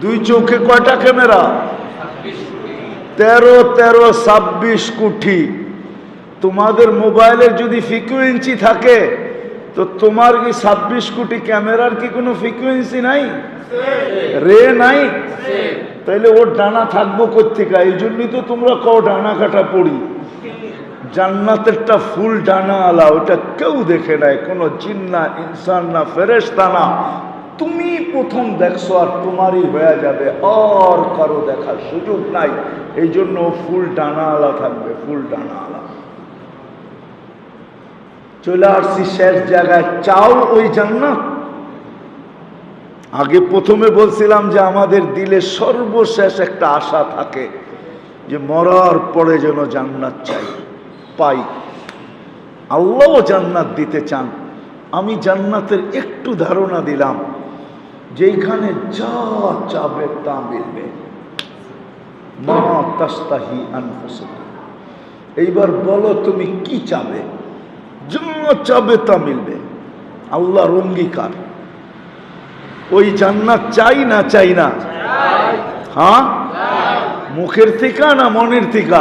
দুই চোখে কয়টা ক্যামেরা? তেরো তেরো, ছাব্বিশ কোটি তোমাদের মোবাইলের যদি ফ্রিকুয়েন্সি থাকে, তো তোমার কি ছাব্বিশ কোটি ক্যামেরার কি কোনো ফ্রিকুয়েন্সি নাই? রে নাই? তাইলে ওর ডানা থাকব কোথেকে এই জন্যই তো তোমরা কও ডানা কাটা পড়ি। জান্নাতেরটা ফুল ডানা আলা ওটা কেউ দেখে নাই। কোনো জিন্না ইনসান না ফেরেস্তা না। তুমি প্রথম দেখছ আর তোমারই হয়ে যাবে, আর কারও দেখার সুযোগ নাই। এই জন্য ফুল ডানা আলা থাকবে, ফুল ডানা আলা চলে আসছি শেষ জায়গায়। চাও ওই জান্নাত? আগে প্রথমে বলছিলাম যে আমাদের দিলে সর্বশেষ একটা আশা থাকে যে মরার পরে যেন জান্নাত চাই, পাই। আল্লাহও জান্নাত দিতে চান। আমি জান্নাতের একটু ধারণা দিলাম। যেইখানে যা চাবে তা মিলবে। মা তাস্তাহি। এইবার বলো তুমি কি চাবে? যা চাবে তা মিলবে। আল্লাহর অঙ্গীকার। ওই জান্নাত চাই না চাই না? হ্যাঁ? মুখের থেকে না মনের থেকে।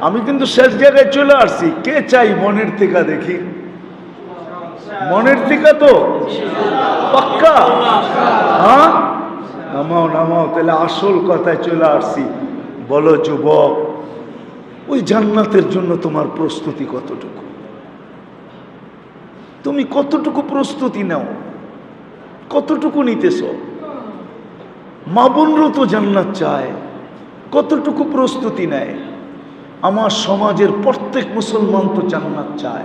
আমি কিন্তু শেষ জায়গায় চলে আসছি। কে চাই মনের থেকে দেখি? মনের থেকে তো? পাক্কা? হ্যাঁ? নামাও নামাও, তাহলে আসল কথায় চলে আসছি। বলো, যুবক, ওই জান্নাতের জন্য তোমার প্রস্তুতি কতটুকু? তুমি কতটুকু প্রস্তুতি নাও? কতটুকু নিতেছ? মা বোনরও তো জান্নাত চায়। কতটুকু প্রস্তুতি নেয়? আমার সমাজের প্রত্যেক মুসলমান তো জান্নাত চায়।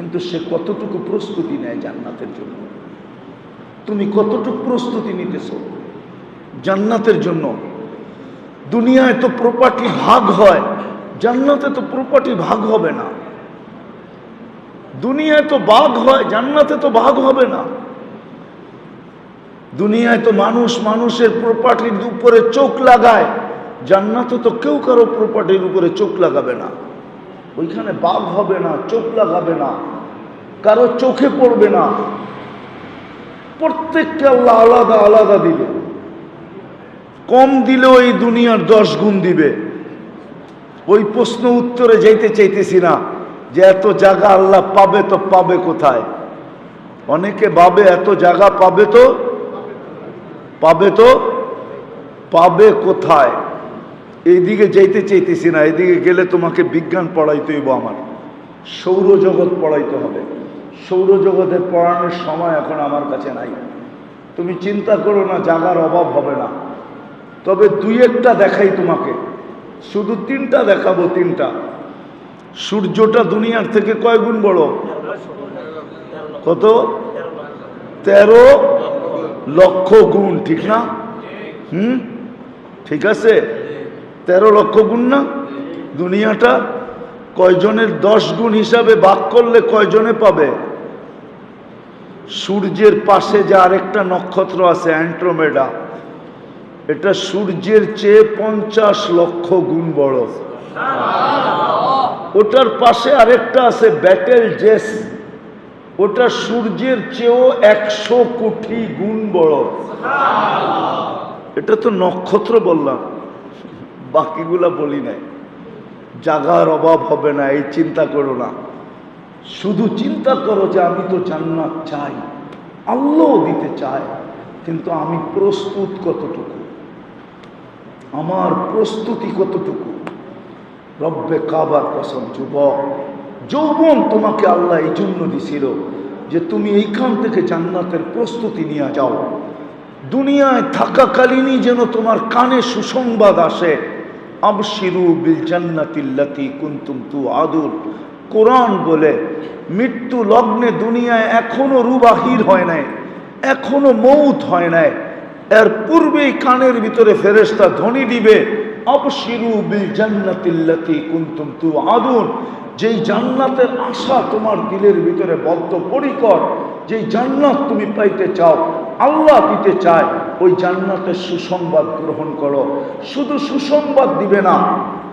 কিন্তু সে কতটুকু প্রস্তুতি নেয় জান্নাতের জন্য? তুমি কতটুকু প্রস্তুতি নিতেছ? জান্নাতের জন্য। দুনিয়ায় তো প্রপার্টি ভাগ হয়, জান্নাতে তো প্রপার্টি ভাগ হবে না। দুনিয়ায় তো বাঘ হয়, জান্নাতে তো ভাগ হবে না। দুনিয়ায় তো মানুষ মানুষের প্রপার্টির উপরে চোখ লাগায়, জান্নাতে তো কেউ কারও প্রপার্টির উপরে চোখ লাগাবে না। ওইখানে বাঘ হবে না, চোখ লাগাবে না। কারও চোখে পড়বে না। প্রত্যেককে আল্লাহ আলাদা আলাদা দিবে। কম দিলেও এই দুনিয়ার দশ গুণ দিবে। ওই প্রশ্ন উত্তরে যাইতে চাইতেছি না যে এত জায়গা আল্লাহ পাবে তো পাবে কোথায়? অনেকে ভাবে এত জায়গা পাবে তো পাবে তো পাবে কোথায়? এইদিকে যাইতে চাইতেছি না এদিকে গেলে তোমাকে বিজ্ঞান পড়াইতে হইব আমার। সৌরজগৎ পড়াইতে হবে। সৌরজগতের পড়ানোর সময় এখন আমার কাছে নাই। তুমি চিন্তা করো না, জাগার অভাব হবে না। তবে দুই একটা দেখাই তোমাকে। শুধু তিনটা দেখাবো, তিনটা। সূর্যটা দুনিয়ার থেকে কয় গুণ বড়? কত? তেরো লক্ষ গুণ, ঠিক না? হুম? ঠিক আছে? তেরো লক্ষ গুণ না? দুনিয়াটা কয়জনের দশ গুণ হিসাবে ভাগ করলে কয়জনে পাবে? সূর্যের পাশে যে আরেকটা নক্ষত্র আছে অ্যান্ট্রোমেডা এটা সূর্যের চেয়ে পঞ্চাশ লক্ষ গুণ বড়। ওটার পাশে আরেকটা আছে ব্যাটেল জেস ওটা সূর্যের চেয়েও একশো কোটি গুণ বড়। এটা তো নক্ষত্র বললাম, বাকিগুলা বলি নাই। জাগার অভাব হবে না, এই চিন্তা করো না। শুধু চিন্তা করো যে আমি তো জান্নাত চাই। আল্লাহ দিতে চায়, কিন্তু আমি প্রস্তুত কতটুকু? আমার প্রস্তুতি কতটুকু? রব্বে কাবার কসম, যুবক, যৌবন তোমাকে আল্লাহ এই জন্য দিছিল যে তুমি এইখান থেকে জান্নাতের প্রস্তুতি নিয়ে যাও। দুনিয়ায় থাকাকালীনই যেন তোমার কানে সুসংবাদ আসে। আবশিরু বিল জান্নাতিল্লাতি কুন্তুম তু আদুর কোরআন বলে, মৃত্যু লগ্নে দুনিয়ায় এখনও রুবাহির হয় নাই, এখনও মৌত হয় নাই। এর পূর্বেই কানের ভিতরে ফেরেস্তা ধ্বনি দিবে অবশিরু বিল জান্নাতিল্লাতি কুন্তুম তু আদুন যেই জান্নাতের আশা তোমার দিলের ভিতরে বদ্ধ পরিকর, যেই জান্নাত তুমি পাইতে চাও, আল্লাহ দিতে চায়, ওই জান্নাতের সুসংবাদ গ্রহণ করো। শুধু সুসংবাদ দিবে না,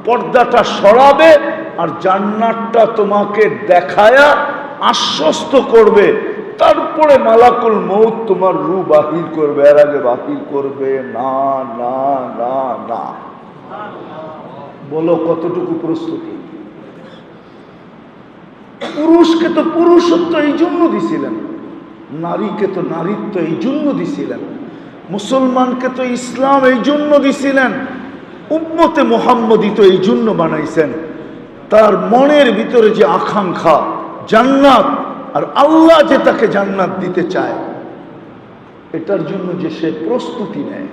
পর্দাটা সরাবে আর জান্নাতটা তোমাকে দেখায়া আশ্বস্ত করবে। তারপরে মালাকুল মৌত তোমার রু বাহির করবে। এর আগে বাহির করবে। না না না না। বলো কতটুকু প্রস্তুতি? পুরুষকে তো পুরুষত্ব এই জন্য দিছিলেন। নারীকে তো নারীত্ব এই জন্য দিছিলেন। মুসলমানকে তো ইসলাম এই জন্য দিছিলেন। উম্মতে মোহাম্মদী তো এই জন্য বানাইছেন। তার মনের ভিতরে যে আকাঙ্ক্ষা, জান্নাত, আর আল্লাহ যে তাকে জান্নাত দিতে চায়, এটার জন্য যে সে প্রস্তুতি নেয়।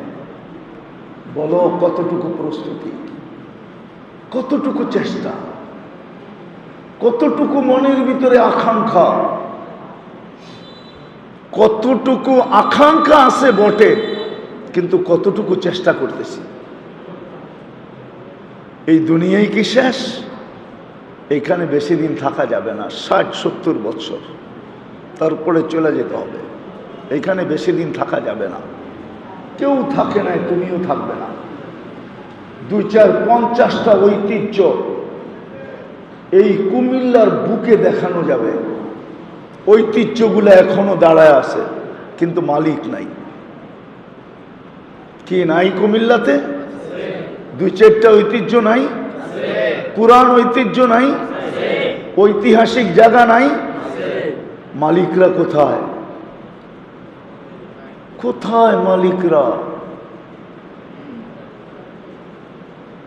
বলো, কতটুকু প্রস্তুতি? কতটুকু চেষ্টা? কতটুকু মনের ভিতরে আকাঙ্ক্ষা? কতটুকু আকাঙ্ক্ষা আছে বটে, কিন্তু কতটুকু চেষ্টা করতেছি? এই দুনিয়াই কি শেষ? এখানে বেশি দিন থাকা যাবে না, ষাট, সত্তর বছর। তারপরে চলে যেতে হবে। এখানে বেশি দিন থাকা যাবে না। কেউ থাকে না, তুমিও থাকবে না। দুই চার পঞ্চাশটা ঐতিহ্য এই কুমিল্লার বুকে দেখানো যাবে। ঐতিহ্যগুলো এখনও দাঁড়ায় আছে, কিন্তু মালিক নাই। কি, নাই কুমিল্লাতে? দুই চারটা ঐতিহ্য নাই? পুরাণ ঐতিহ্য নাই, ঐতিহাসিক জায়গা নাই, মালিকরা কোথায়? কোথায় মালিকরা?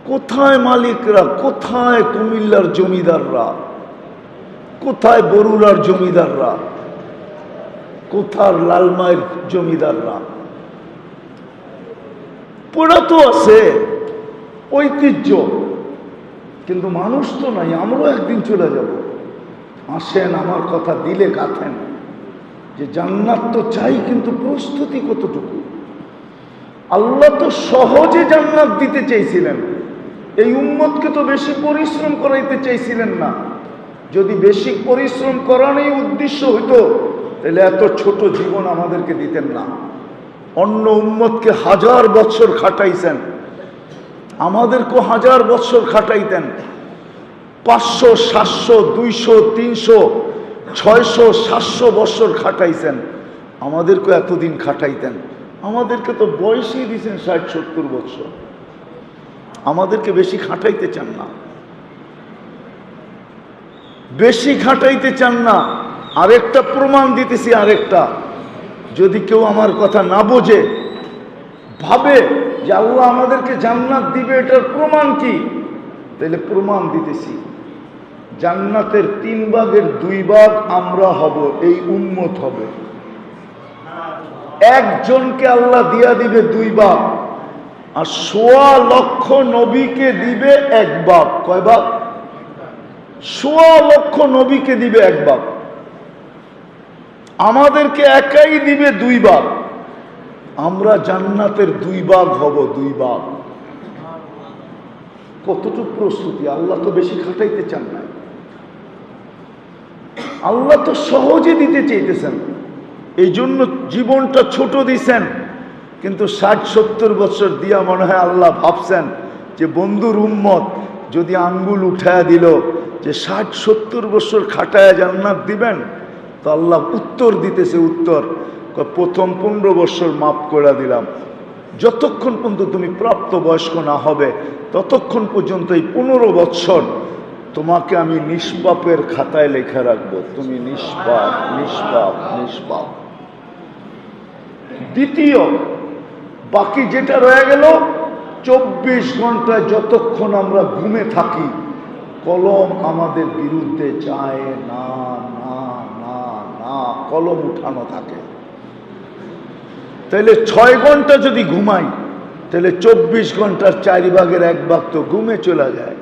কোথায় মালিকরা? কোথায় কুমিল্লার জমিদাররা? কোথায় বরুড়ার জমিদাররা? কোথার লালমায়ের জমিদাররা? পড়া তো আছে, ঐতিহ্য। কিন্তু মানুষ তো নাই, আমরাও একদিন চলে যাব। আসেন, আমার কথা দিলে গাথেন। যে জান্নাত তো চাই, কিন্তু প্রস্তুতি কতটুকু? আল্লাহ তো সহজে জান্নাত দিতে চেয়েছিলেন এই উম্মতকে তো বেশি পরিশ্রম করাইতে চাইছিলেন না। যদি বেশি পরিশ্রম করানোই উদ্দেশ্য হইতো, তাহলে এত ছোট জীবন আমাদেরকে দিতেন না। অন্য উম্মতকে হাজার বছর খাটাইছেন। আমাদেরকেও হাজার বছর খাটাইতেন। পাঁচশো, সাতশো, দুইশো, তিনশো, ছয়শো, সাতশো বছর খাটাইছেন। আমাদেরকেও এতদিন খাটাইতেন। আমাদেরকে তো বয়সই দিয়েছেন ষাট, সত্তর বছর। আমাদেরকে বেশি খাটাইতে চান না। বেশি খাটাইতে চান না। আরেকটা প্রমাণ দিতেছি আরেকটা। যদি কেউ আমার কথা না বোঝে, ভাবে যে আল্লাহ আমাদেরকে জান্নাত দিবে, এটার প্রমাণ কি? তাহলে প্রমাণ দিতেছি। জান্নাতের তিন ভাগের দুই ভাগ আমরা হব, এই উন্মত হবে। একজনকে আল্লাহ দিয়া দিবে দুই ভাগ, আর সোয়া লক্ষ নবীকে দিবে এক বাপ কয় ভাগ? সোয়া লক্ষ নবীকে দিবে এক বাপ আমাদেরকে একাই দিবে দুই ভাগ। আমরা জান্নাতের দুই ভাগ হব, দুই ভাগ। কতটুকু প্রস্তুতি? আল্লাহ তো বেশি খাটাইতে চান না। আল্লাহ তো সহজে দিতে চাইতেছেন। এই জন্য জীবনটা ছোট দিছেন। কিন্তু ষাট, সত্তর বছর দিয়া মনে হয় আল্লাহ ভাবছেন যে, বন্ধুর উম্মত, যদি আঙ্গুল উঠায়া দিল, যে ষাট, সত্তর বছর খাটায় জান্নাত দিবেন, তো আল্লাহ উত্তর দিতেছে, উত্তর। প্রথম পনেরো বছর মাফ করে দিলাম। যতক্ষণ পর্যন্ত তুমি প্রাপ্ত বয়স্ক না হবে, ততক্ষণ পর্যন্ত এই পনেরো বৎসর তোমাকে আমি নিষ্পাপের খাতায় লেখা রাখব। তুমি নিষ্পাপ নিষ্পাপ নিষ্পাপ। দ্বিতীয়, বাকি যেটা রয়ে গেল, চব্বিশ ঘন্টায় যতক্ষণ আমরা ঘুমে থাকি, কলম আমাদের বিরুদ্ধে যায় না না না না, কলম উঠানো থাকে। তাহলে ছয় ঘণ্টা যদি ঘুমাই তাহলে চব্বিশ ঘণ্টার চার ভাগের এক ভাগ তো ঘুমে চলে যায়।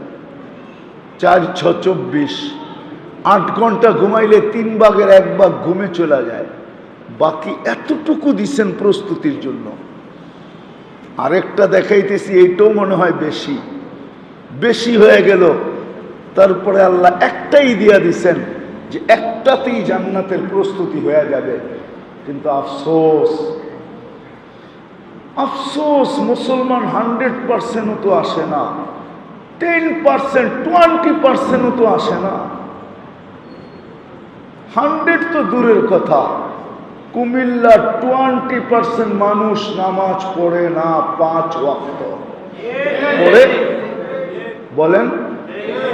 চার ছ চব্বিশ। আট ঘণ্টা ঘুমাইলে তিন ভাগের এক ভাগ ঘুমে চলে যায়। বাকি এতটুকু দিছেন প্রস্তুতির জন্য। আরেকটা দেখাইতেছি, এইটাও মনে হয় বেশি। বেশি হয়ে গেল। তারপরে আল্লাহ একটাই দিয়া দিছেন যে একটাতেই জান্নাতের প্রস্তুতি হয়ে যাবে। কিন্তু আফসোস আফসোস, মুসলমান হান্ড্রেড পার্সেন্টও তো আসে না। টেন পার্সেন্ট, টোয়েন্টি পার্সেন্টও তো আসে না। হান্ড্রেড তো দূরের কথা। কুমিল্লা টোয়েন্টি পার্সেন্ট মানুষ নামাজ পড়ে না পাঁচ ওয়াক্ত। পড়ে? বলেন,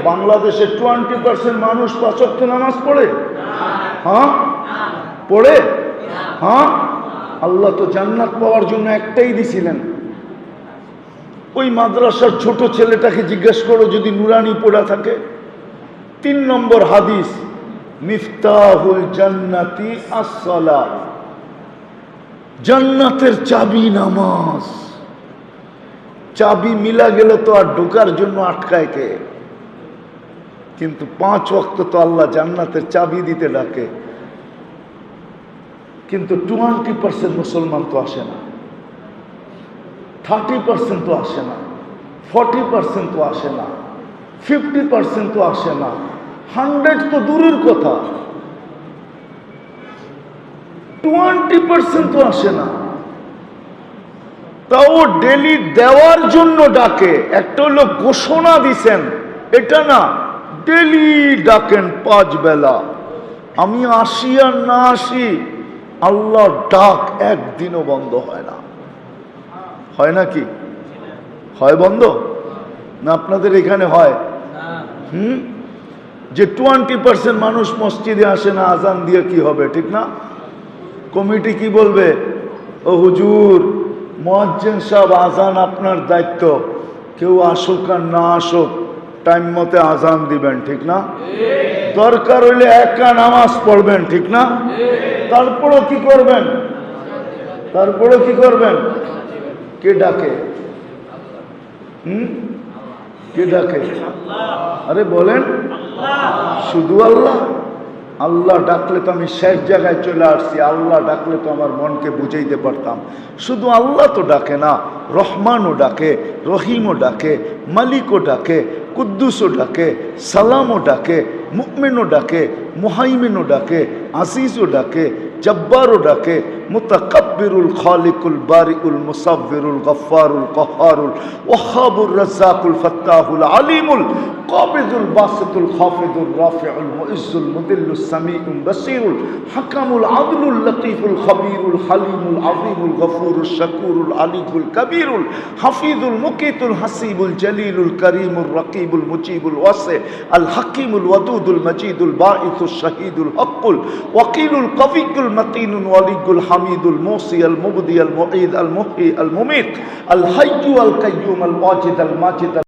বাংলাদেশে টোয়েন্টি পার্সেন্ট মানুষ পাঁচ ওয়াক্ত নামাজ পড়ে? হ্যাঁ? পড়ে? হ্যাঁ? আল্লাহ তো জান্নাত পাওয়ার জন্য একটাই দিছিলেন। ওই মাদ্রাসার ছোট ছেলেটাকে জিজ্ঞেস করো যদি নুরানি পোড়া থাকে। তিন নম্বর হাদিস, মিফতাহুল জান্নাতি আসসালা। জান্নাতের চাবি নামাজ। চাবি মিলা গেলে তো আর ঢোকার জন্য আটকায় কে? কিন্তু পাঁচ ওয়াক্ত তো আল্লাহ জান্নাতের চাবি দিতে ডাকে। কিন্তু টোয়েন্টি পার্সেন্ট মুসলমান তো আসে না। থার্টি পার্সেন্ট তো আসে না। ফর্টি পার্সেন্ট তো আসে না। ফিফটি পার্সেন্ট তো আসে না। হান্ড্রেড তো দূরের কথা। টোয়েন্টি পার্সেন্ট তো আসে না। তাও ডেলি দেওয়ার জন্য ডাকে। একটা হলো ঘোষণা দিছেন। এটা না, ডেলি ডাকেন পাঁচ বেলা। আমি আসি আর না আসি আল্লাহ ডাক একদিনও বন্ধ হয় না। হয় না কি? হয় বন্ধ? না আপনাদের এখানে হয়? হুম? যে টোয়েন্টি পার্সেন্ট মানুষ মসজিদে আসে না আজান দিয়ে কি হবে ঠিক না? কমিটি কি বলবে? ও হুজুর মহাজ্জেন সাহেব আজান আপনার দায়িত্ব। কেউ আসুক আর না আসুক টাইম মতে আজান দিবেন ঠিক না? দরকার হইলে একা নামাজ পড়বেন ঠিক না? তারপরও কি করবেন? তারপরও কি করবেন? কে ডাকে? হুম? কে ডাকে? আরে বলেন। শুধু আল্লাহ? আল্লাহ ডাকলে তো আমি শেষ জায়গায় চলে আসছি। আল্লাহ ডাকলে তো আমার মনকে বুঝাইতে পারতাম। শুধু আল্লাহ তো ডাকে না, রহমানও ডাকে, রহিমও ডাকে, মালিকও ডাকে কুদ্দুসও ডাকে সালামও ডাকে মুকমেনও ডাকে মুহাইমিনও ডাকে আসিসও ডাকে জব্বারও ডাকে متكبر الخالق البارئ المصور الغفار القهار الوهاب الرزاق الفتاح العليم القابض الباسط الخافض الرافع المؤز المدل السميع البصير الحكم العدل اللطيف الخبير الحليم العظيم الغفور الشكور العلي الكبير الحفيظ المقيت الحسيب الجليل الكريم الرقيب المجيب الواسع الحكيم الودود المجيد الباعث الشهيد الحق وقيل القوي المتين الولي الحق হামিদুল মোসি আল মুবদি আল মুঈদ আল মুহি আল মুমিত